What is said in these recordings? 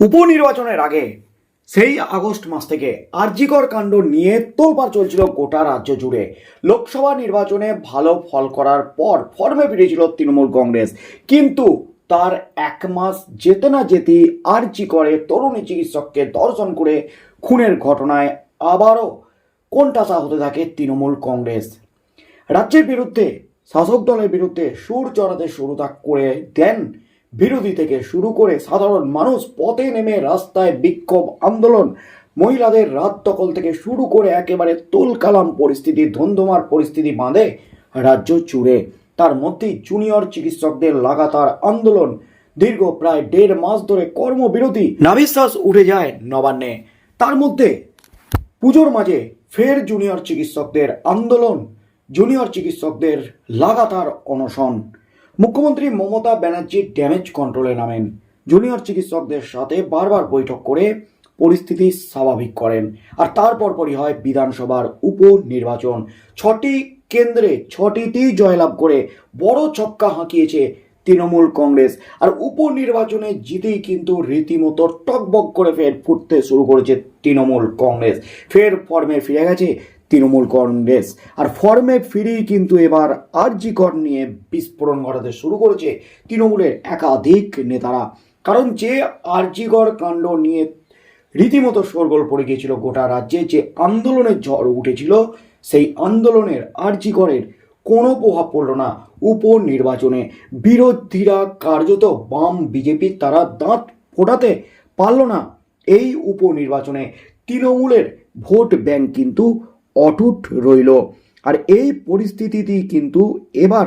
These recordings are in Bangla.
উপনির্বাচনের আগে সেই আগস্ট মাস থেকে আরজিকর কাণ্ড নিয়ে তোলপাড় চলছিল গোটা রাজ্য জুড়ে। লোকসভা নির্বাচনে ভালো ফল করার পর ফর্মে ফিরেছিল তৃণমূল কংগ্রেস। কিন্তু তার এক মাস যেতে না যেতেই আরজি করে তরুণী চিকিৎসককে দর্শন করে খুনের ঘটনায় আবারও কোনটাসা হতে থাকে তৃণমূল কংগ্রেস। রাজ্যের বিরুদ্ধে, শাসক দলের বিরুদ্ধে সুর চড়াতে শুরু করে দেন বিরোধী থেকে শুরু করে সাধারণ মানুষ পথে নেমে রাস্তায় বিক্ষোভ, আন্দোলন, মহিলাদের রাত দখল থেকে শুরু করে একেবারে তুলকালাম পরিস্থিতি, ধন্ধমার পরিস্থিতি বাঁধে রাজ্য জুড়ে। তার মধ্যেই জুনিয়র চিকিৎসকদের লাগাতার আন্দোলন। দীর্ঘ প্রায় দেড় মাস ধরে কর্মবিরতি। নাবিশ্বাস উঠে যায় নবান্নে। তার মধ্যে পুজোর মাঝে ফের জুনিয়র চিকিৎসকদের আন্দোলন, জুনিয়র চিকিৎসকদের লাগাতার অনশন। মুখ্যমন্ত্রী মমতা ব্যানার্জি ড্যামেজ কন্ট্রোলে নামেন। জুনিয়র চিকিৎসকদের সাথে বারবার বৈঠক করে পরিস্থিতি স্বাভাবিক করেন। আর তারপর পরই হয় বিধানসভার উপনির্বাচন। ছটি কেন্দ্রে ছটিতেই জয়লাভ করে বড় ছক্কা হাঁকিয়েছে তৃণমূল কংগ্রেস। আর উপনির্বাচনে জিতেই কিন্তু রীতিমতো টকবক করে ফের ফুটতে শুরু করেছে তৃণমূল কংগ্রেস। ফের ফর্মে ফিরে গেছে তৃণমূল কংগ্রেস। আর ফর্মে ফিরেই কিন্তু এবার আরজিকর নিয়ে বিস্ফোরণ ঘটাতে শুরু করেছে তৃণমূলের একাধিক নেতারা। কারণ যে আরজিকর কাণ্ড নিয়ে রীতিমতো শোরগোল পড়ে গিয়েছিল গোটা রাজ্যে, যে আন্দোলনের ঝড় উঠেছিল, সেই আন্দোলনের আরজিকরের কোনো প্রভাব পড়ল না উপনির্বাচনে। বিরোধীরা কার্যত বাম বিজেপির তারা দাঁত ফোটাতে পারল না এই উপনির্বাচনে। তৃণমূলের ভোট ব্যাংক কিন্তু অটুট রইল। আর এই পরিস্থিতিতেই কিন্তু এবার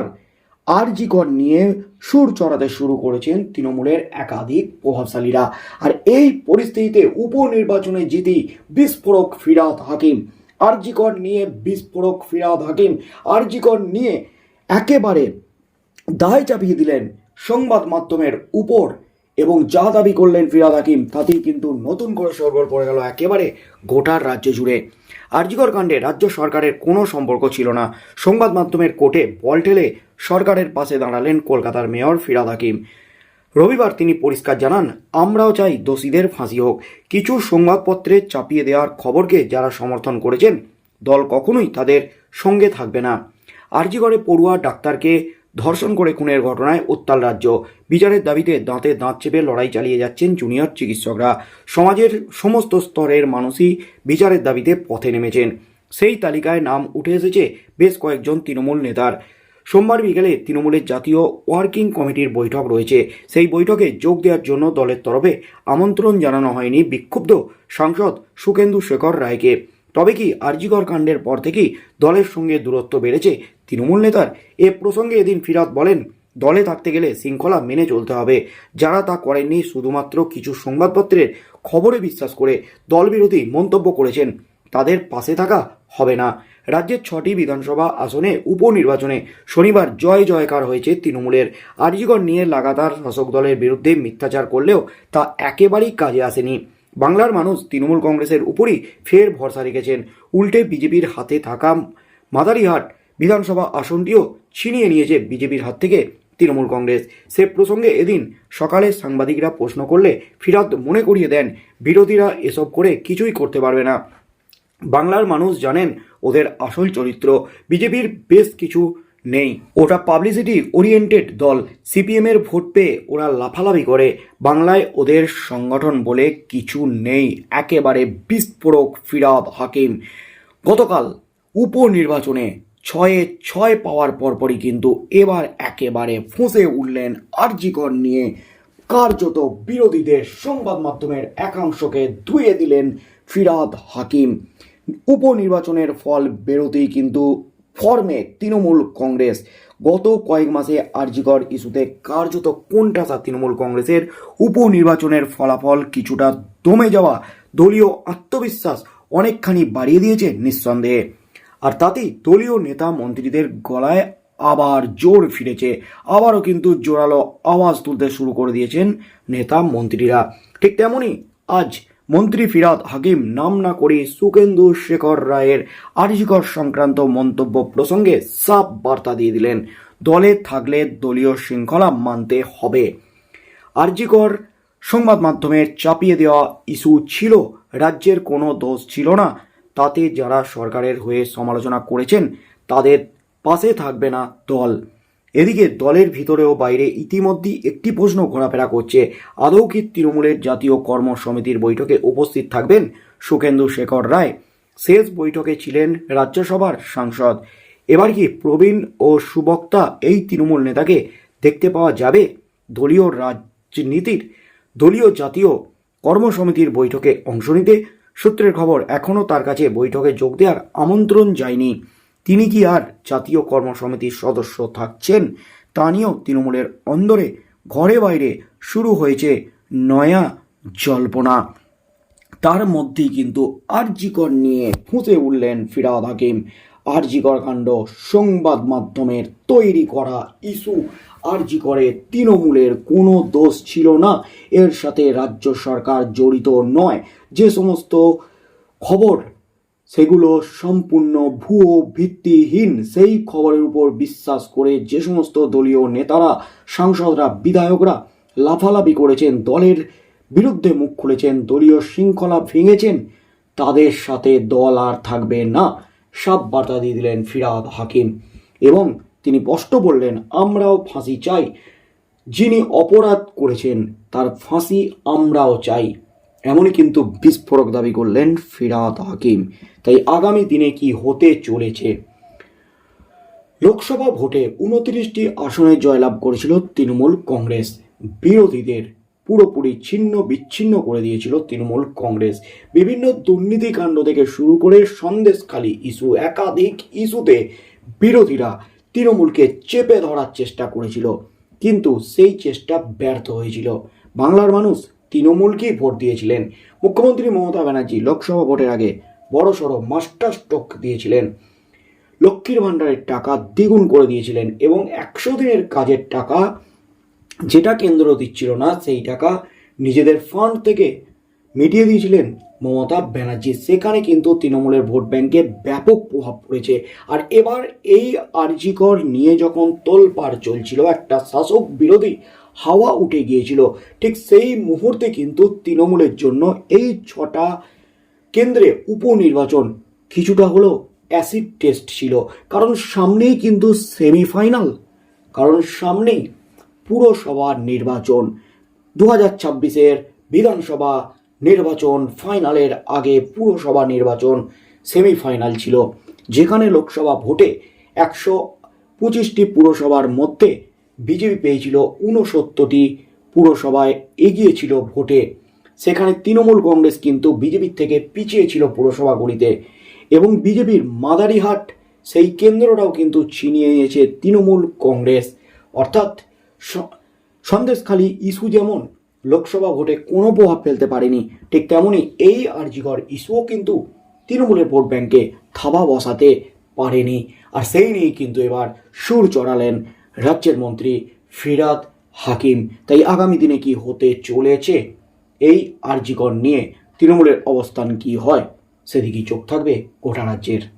আরজিকর নিয়ে সুর চড়াতে শুরু করেছেন তৃণমূলের একাধিক প্রভাবশালীরা। আর এই পরিস্থিতিতে উপনির্বাচনে জিতি বিস্ফোরক ফিরাদ হাকিম। আরজিকর নিয়ে বিস্ফোরক ফিরাদ হাকিম। আরজিকর নিয়ে একেবারে দায় চাপিয়ে দিলেন সংবাদ মাধ্যমের উপর। এবং যা দাবি করলেন ফিরাদ হাকিম, তাতেই কিন্তু নতুন করে সরগোল পড়ে গেল একেবারে গোটার রাজ্য জুড়ে। আরজিকর কাণ্ডে রাজ্য সরকারের কোনো সম্পর্ক ছিল না। সংবাদ মাধ্যমের কোর্টে বল ঠেলে সরকারের পাশে দাঁড়ালেন কলকাতার মেয়র ফিরাদ হাকিম। রবিবার তিনি পরিষ্কার জানান, আমরাও চাই দোষীদের ফাঁসি হোক। কিছু সংবাদপত্রে চাপিয়ে দেওয়ার খবরকে যারা সমর্থন করেছেন, দল কখনোই তাদের সঙ্গে থাকবে না। আরজিগড়ে পড়ুয়া ডাক্তারকে ধর্ষণ করে খুনের ঘটনায় উত্তাল রাজ্য। বিচারের দাবিতে দাঁতে দাঁত চেপে লড়াই চালিয়ে যাচ্ছেন জুনিয়র চিকিৎসকরা। সমাজের সমস্ত স্তরের মানুষই বিচারের দাবিতে পথে নেমেছেন। সেই তালিকায় নাম উঠে এসেছে বেশ কয়েকজন তৃণমূল নেতার। সোমবার বিকেলে তৃণমূলের জাতীয় ওয়ার্কিং কমিটির বৈঠক রয়েছে। সেই বৈঠকে যোগ দেওয়ার জন্য দলের তরফে আমন্ত্রণ জানানো হয়নি বিক্ষুব্ধ সাংসদ সুকেন্দু শেখর রায়কে। তবে কি আরজিকর কাণ্ডের পর থেকেই দলের সঙ্গে দূরত্ব বেড়েছে তৃণমূল নেতার? এ প্রসঙ্গে এদিন ফিরাদ বলেন, দলে থাকতে গেলে শৃঙ্খলা মেনে চলতে হবে। যারা তা করেননি শুধুমাত্র কিছু সংবাদপত্রের খবরে বিশ্বাস করে দলবিরোধী মন্তব্য করেছেন। তাদের পাশে থাকা হবে না। রাজ্যের ছটি বিধানসভা আসনে উপনির্বাচনে শনিবার জয় জয়কার হয়েছে তৃণমূলের। আরজিগর নিয়ে লাগাতার শাসক দলের বিরুদ্ধে মিথ্যাচার করলেও তা একেবারেই কাজে আসেনি। বাংলার মানুষ তৃণমূল কংগ্রেসের উপরই ফের ভরসা রেখেছেন। উল্টে বিজেপির হাতে থাকা মাদারিহাট বিধানসভা আসনটিও ছিনিয়ে নিয়েছে বিজেপির হাত থেকে তৃণমূল কংগ্রেস। সে প্রসঙ্গে এদিন সকালে সাংবাদিকরা প্রশ্ন করলে ফিরাদ মনে করিয়ে দেন, বিরোধীরা এসব করে কিছুই করতে পারবে না। বাংলার মানুষ জানেন ওদের আসল চরিত্র। বিজেপির বেশ কিছু নেই। ওটা পাবলিসিটি ওরিয়েন্টেড দল। সিপিএমের ভোট পেয়ে ওরা লাফালাফি করে। বাংলায় ওদের সংগঠন বলে কিছু নেই। একেবারে বিস্ফোরক ফিরাদ হাকিম। গতকাল উপনির্বাচনে ছয়ে ছয় পাওয়ার পরপরই কিন্তু এবার একেবারে ফুঁসে উঠলেন আরজিকর নিয়ে কার্যত বিরোধীদের সংবাদ মাধ্যমের একাংশকে ধুয়ে দিলেন ফিরাদ হাকিম। উপনির্বাচনের ফল বেরোতেই কিন্তু ফর্মে তৃণমূল কংগ্রেস। গত কয়েক মাসে আরজিকর ইস্যুতে কার্যত কোনটাসা তৃণমূল কংগ্রেসের উপনির্বাচনের ফলাফল কিছুটা দমে যাওয়া দলীয় আত্মবিশ্বাস অনেকখানি বাড়িয়ে দিয়েছে নিঃসন্দেহে। আর তাতেই দলীয় নেতা মন্ত্রীদের গলায় আবার জোর ফিরেছে। আবারও কিন্তু জোরালো আওয়াজ তুলতে শুরু করে দিয়েছেন নেতা মন্ত্রীরা। ঠিক তেমনই আজ মন্ত্রী ফিরাদ হাকিম নাম না করে সুকেন্দু শেখর রায়ের আর্জিকর সংক্রান্ত মন্তব্য প্রসঙ্গে সাফ বার্তা দিয়ে দিলেন। দলে থাকলে দলীয় শৃঙ্খলা মানতে হবে। আরজিকর সংবাদ মাধ্যমে চাপিয়ে দেওয়া ইস্যু ছিল, রাজ্যের কোনো দোষ ছিল না। তাতে যারা সরকারের হয়ে সমালোচনা করেছেন, তাদের পাশে থাকবে না দল। এদিকে দলের ভিতরে ও বাইরে ইতিমধ্যেই একটি প্রশ্ন ঘোরাফেরা করছে আদৌ কি তৃণমূলের জাতীয় কর্ম সমিতির বৈঠকে উপস্থিত থাকবেন সুখেন্দু শেখর রায়। শেষ বৈঠকে ছিলেন রাজ্যসভার সাংসদ। এবার কি প্রবীণ ও সুবক্তা এই তৃণমূল নেতাকে দেখতে পাওয়া যাবে? দলীয় রাজনীতির, দলীয় জাতীয় কর্মসমিতির বৈঠকে অংশ নিতে সূত্রের খবর এখনও তার কাছে বৈঠকে যোগ দেওয়ার আমন্ত্রণ যায়নি। তিনি কি আর জাতীয় কর্মসমিতির সদস্য থাকছেন? তা নিয়েও তৃণমূলের অন্দরে ঘরে বাইরে শুরু হয়েছে নয়া জল্পনা। তার মধ্যেই কিন্তু আরজিকর নিয়ে ফুঁসে উঠলেন ফিরাদ হাকিম। আরজিকর কাণ্ড সংবাদ মাধ্যমের তৈরি করা ইস্যু। আরজিকরে তৃণমূলের কোনো দোষ ছিল না। এর সাথে রাজ্য সরকার জড়িত নয়। যে সমস্ত খবর সেগুলো সম্পূর্ণ ভুয়ো ভিত্তিহীন। সেই খবরের উপর বিশ্বাস করে যে সমস্ত দলীয় নেতারা, সাংসদরা, বিধায়করা লাফালাফি করেছেন, দলের বিরুদ্ধে মুখ খুলেছেন, দলীয় শৃঙ্খলা ভেঙেছেন, তাদের সাথে দল আর থাকবে না। সাপ বার্তা দিয়ে দিলেন ফিরাদ হাকিম। এবং তিনি স্পষ্ট বললেন, আমরাও ফাঁসি চাই। যিনি অপরাধ করেছেন, তার ফাঁসি আমরাও চাই। এমনই কিন্তু বিস্ফোরক দাবি করলেন ফিরাত হাকিম। তাই আগামী দিনে কি হতে চলেছে? লোকসভা ভোটে উনত্রিশটি আসনে জয়লাভ করেছিল তৃণমূল কংগ্রেস। বিরোধীদের পুরোপুরি ছিন্ন বিচ্ছিন্ন করে দিয়েছিল তৃণমূল কংগ্রেস। বিভিন্ন দুর্নীতিকাণ্ড থেকে শুরু করে সন্দেশখালী ইস্যু, একাধিক ইস্যুতে বিরোধীরা তৃণমূলকে চেপে ধরার চেষ্টা করেছিল। কিন্তু সেই চেষ্টা ব্যর্থ হয়েছিল। বাংলার মানুষ তৃণমূলকেই ভোট দিয়েছিলেন। মুখ্যমন্ত্রী মমতা ব্যানার্জি লোকসভা ভোটের আগে বড়সড় মাস্টার স্ট্রোক দিয়েছিলেন। লক্ষ্মীর ভাণ্ডারের টাকা দ্বিগুণ করে দিয়েছিলেন এবং একশো দিনের কাজের টাকা যেটা কেন্দ্র দিচ্ছিল না, সেই টাকা নিজেদের ফান্ড থেকে মিটিয়ে দিয়েছিলেন মমতা ব্যানার্জি। সেখানে কিন্তু তৃণমূলের ভোট ব্যাংকে ব্যাপক প্রভাব পড়েছে। আর এবার এই আরজিকর নিয়ে যখন তোলপাড় চলছিল, একটা শাসক বিরোধী হাওয়া উঠে গিয়েছিল। ঠিক সেই মুহূর্তে কিন্তু তৃণমূলের জন্য এই ছটা কেন্দ্রে উপনির্বাচন কিছুটা হলো অ্যাসিড টেস্ট ছিল। কারণ সামনেই কিন্তু সেমিফাইনাল কারণ সামনেই পুরসভা নির্বাচন। দু হাজার ছাব্বিশের বিধানসভা নির্বাচন ফাইনালের আগে পুরসভা নির্বাচন সেমিফাইনাল ছিল। যেখানে লোকসভা ভোটে একশো পঁচিশটি পুরসভার মধ্যে বিজেপি পেয়েছিল ঊনসত্তরটি পুরসভায় এগিয়েছিল ভোটে। সেখানে তৃণমূল কংগ্রেস কিন্তু বিজেপির থেকে পিছিয়ে ছিল পুরসভাগুলিতে এবং বিজেপির মাদারিহাট, সেই কেন্দ্রটাও কিন্তু ছিনিয়ে নিয়েছে তৃণমূল কংগ্রেস। অর্থাৎ সন্দেশখালী ইস্যু যেমন লোকসভা ভোটে কোনো প্রভাব ফেলতে পারেনি, ঠিক তেমনই এই আরজিকর ইস্যুও কিন্তু তৃণমূলের ভোট ব্যাংকে থাবা বসাতে পারেনি। আর সেই নিয়েই কিন্তু এবার সুর চড়ালেন রাজ্যের মন্ত্রী ফিরাদ হাকিম। তাই আগামী দিনে কি হতে চলেছে? এই আর্জিকর নিয়ে তৃণমূলের অবস্থান কি হয়? সেদিকেই চোখ থাকবে গোটা রাজ্যের।